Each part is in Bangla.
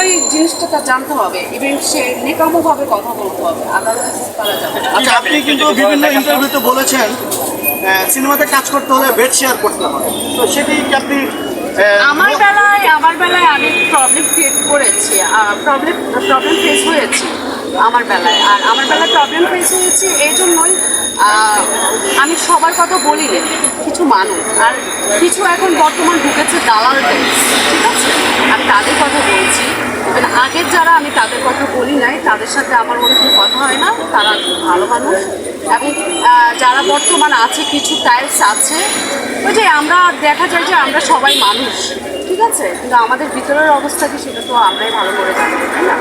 অবশ্যই জিনিসটা তার জানতে হবে। ইভেন সে নিকামভাবে কথা বলতে হবে। আদারওয়াইজ তারা যাবে আচ্ছা আপনি কিন্তু বিভিন্ন ইন্টারভিউতে বলেছেন সিনেমাতে কাজ করতে হলে বেড শেয়ার করতে হবে। তো সেটি কি আপনি আমার বেলায় আমার বেলায় আমি প্রবলেম ক্রিয়েট করেছি। প্রবলেম প্রবলেম ফেস হয়েছি আমার বেলায়। আর আমার বেলায় প্রবলেম ফেস হয়েছে এই জন্যই আমি সবার কথা বলি না কিছু মানুষ। আর কিছু এখন বর্তমান ঢুকেছে দালালদের। ঠিক আছে? আমি তাদের কথা বলছি। Even আগের যারা আমি তাদের কথা বলি নাই, তাদের সাথে আমার মনে কোনো কথা হয় না, তারা খুব ভালো মানুষ। এবং যারা বর্তমান আছে, কিছু টাইলস আছে, ওই যে আমরা দেখা যায় যে আমরা সবাই মানুষ, ঠিক আছে? কিন্তু আমাদের ভিতরের অবস্থা কি সেটা তো আমরাই ভালো করে জানি, তাই না?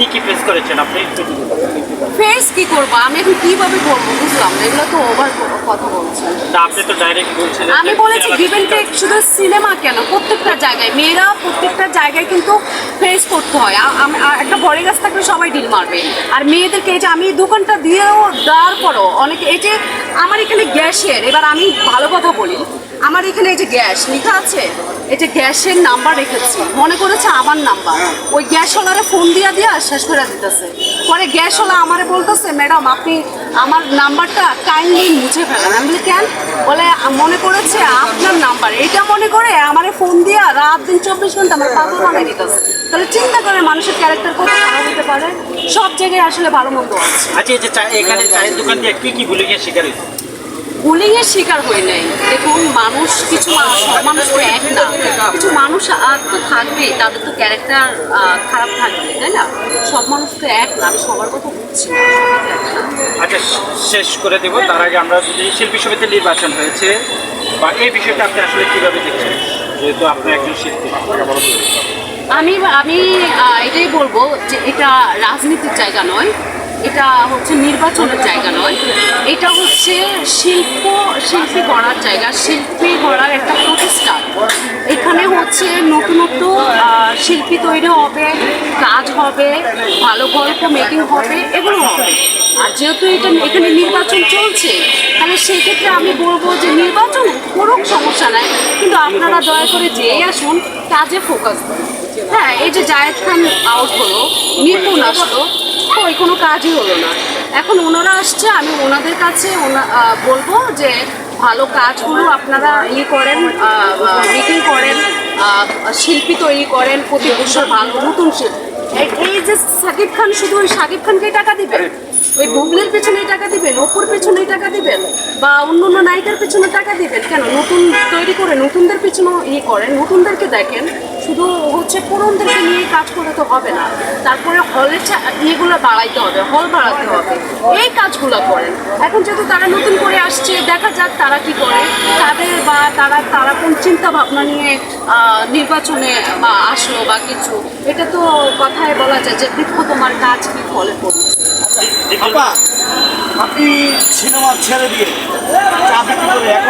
কি কি ফেস করেছেন আপনি? একটু যদি বলেন। ফেস কি করব? আমি এখন কীভাবে করব বুঝলাম না এগুলো তো ওভার কথা বলছি। তা আপনি তো ডাইরেক্ট বলছেন আমি বলেছি গিভেন টেক শুধু সিনেমা কেন? প্রত্যেকটা জায়গায় মেয়েরা প্রত্যেকটা জায়গায় কিন্তু ফেস করতে হয়। আ- আম- আ- একটা বড় গাছ থাকলে সবাই ডিল মারবে। আর মেয়েদেরকে এই যে আমি এই দোকানটা দিয়েও দেওয়ার পরও অনেকে এই যে আমার এখানে গ্যাসের এবার আমি ভালো কথা বলি আমার এখানে এই যে গ্যাস লেখা আছে এটা গ্যাসের নাম্বার রেখেছি। মনে করেছে আমার নাম্বার। ওই গ্যাসওয়ালারে ফোন দিয়া দিয়া শেষ করে দিতেছে। পরে গ্যাসওয়ালা আমারে বলতেছে, ম্যাডাম, আপনি আমার নাম্বারটা কাইন্ডলি মুছে ফেলেন। আমি বলি, কেন? বলে, মনে করেছে আপনার নাম্বার। এটা মনে করে আমারে ফোন দিয়া রাত দিন চব্বিশ ঘণ্টা আমার পাগল বানাই দিতেছে। তাহলে চিন্তা করে মানুষের ক্যারেক্টার কত খারাপ হতে পারে। সব জায়গায় আসলে ভালো মন্দ আছে। আচ্ছা এখানে চায়ের দোকান দিয়ে কি কি ভুলে গিয়ে শিকার হয়েছে বুলিং এর শিকার হয়ে নেই। দেখুন মানুষ কিছু মানুষ সব মানুষ তো এক না। কিছু মানুষ আর তো থাকবে তাদের তো ক্যারেক্টার খারাপ থাকবে তাই না? সব মানুষ তো এক না আমি সবার কথা বুঝছি না। আচ্ছা শেষ করে দেব। তার আগে আমরা যদি শিল্পী সমিতির নির্বাচন হয়েছে বা এই বিষয়টা আপনি আসলে কীভাবে দেখছেন? যেহেতু আপনি একজন শিল্পী আমি আমি এটাই বলব যে এটা রাজনীতির জায়গা নয় এটা হচ্ছে নির্বাচনের জায়গা নয়। এটা হচ্ছে শিল্প, শিল্পী করার জায়গা, শিল্পী করার একটা প্রতিষ্ঠান এখানে হচ্ছে নতুনত্ব শিল্পী তৈরি হবে, কাজ হবে, ভালো গল্প মেকিং হবে, এগুলো হবে। আর যেহেতু এটা এখানে নির্বাচন চলছে, তাহলে সেই ক্ষেত্রে আমি বলব যে নির্বাচন করুক, সমস্যা নাই। কিন্তু আপনারা দয়া করে যেয়ে আসুন, কাজে ফোকাস দিন হ্যাঁ এই যে জায়েদ খান আউট হলো নিপুণ আসলো কোনো কাজই হলো না। এখন ওনারা আসছে, আমি ওনাদের কাছে ওনা- বলব যে ভালো কাজগুলো আপনারা ইয়ে করেন মিটিং করেন শিল্পী তৈরি করেন প্রতি বছর ভালো নতুন শিল্পী। এই- যে সাকিব খান, শুধু ওই সাকিব খানকে টাকা দিবেন ওই বুবলির পেছনে টাকা দিবেন অপুর পেছনে টাকা দিবেন, বা অন্য অন্য নায়িকার পেছনে টাকা দিবেন? কেন? নতুন তৈরি করে নতুনদের পেছনে ইয়ে করেন, নতুনদেরকে দেখেন। শুধু হচ্ছে পুরনদেরকে নিয়ে কাজ করে তো হবে না। তারপরে হলের ইয়েগুলো বাড়াইতে হবে, হল বাড়াতে হবে। এই কাজগুলো করেন। এখন যেহেতু তারা নতুন করে আসছে, দেখা যাক তারা কি করে। তাদের বা তারা তারা কোন চিন্তা ভাবনা নিয়ে নির্বাচনে বা আসলো বা কিছু, এটা তো কথায় বলা যায় যে বৃক্ষ তোমার কাজ কি ফলে পড়ছে আপা আপনি সিনেমা ছেড়ে দিয়ে চাকরি করে এখন